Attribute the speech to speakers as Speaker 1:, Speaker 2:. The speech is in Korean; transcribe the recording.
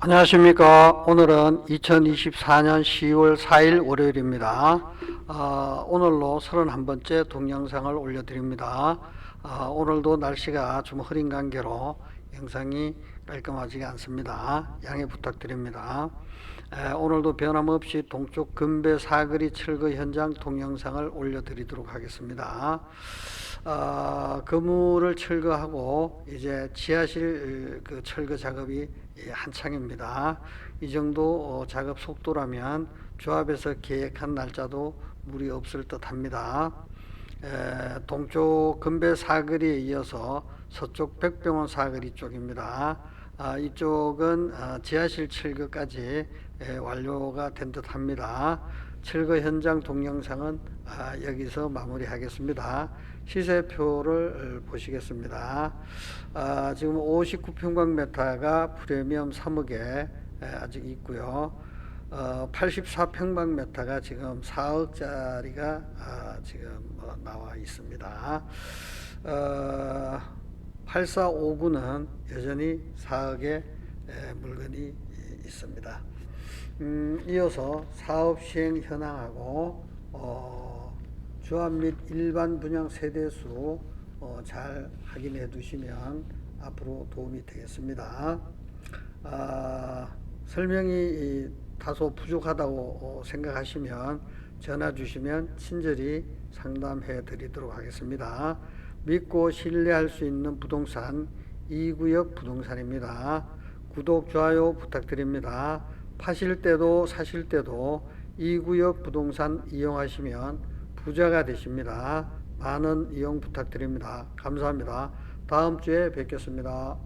Speaker 1: 안녕하십니까. 오늘은 2024년 10월 4일 월요일입니다. 아, 오늘로 31번째 동영상을 올려드립니다. 아, 오늘도 날씨가 좀 흐린 관계로 영상이 깔끔하지 않습니다. 양해 부탁드립니다. 에, 오늘도 변함없이 동쪽 금배 사거리 철거 현장 동영상을 올려드리도록 하겠습니다. 아, 건물을 철거하고 이제 지하실 그 철거 작업이 예, 한창입니다. 이 정도 어, 작업 속도라면 조합에서 계획한 날짜도 무리 없을 듯 합니다. 에, 동쪽 금배 사거리에 이어서 서쪽 백병원 사거리 쪽입니다. 아, 이쪽은 아, 지하실 철거까지 에, 완료가 된 듯합니다. 철거 현장 동영상은 아, 여기서 마무리하겠습니다. 시세표를 어, 보시겠습니다. 아, 지금 59평방미터가 프리미엄 3억에 에, 아직 있고요. 어, 84평방미터가 지금 4억짜리가 아, 지금 어, 나와 있습니다. 어, 8459는 여전히 4억의 에, 물건이 이- 있습니다. 음, 이어서 사업 시행 현황하고 어, 조합 및 일반 분양 세대수 어, 잘 확인해 두시면 앞으로 도움이 되겠습니다. 아, 설명이 이, 다소 부족하다고 어, 생각하시면 전화 주시면 친절히 상담해 드리도록 하겠습니다. 믿고 신뢰할 수 있는 부동산 이구역 부동산입니다. 구독, 좋아요 부탁드립니다. 파실 때도 사실 때도 이구역 부동산 이용하시면 부자가 되십니다. 많은 이용 부탁드립니다. 감사합니다. 다음 주에 뵙겠습니다.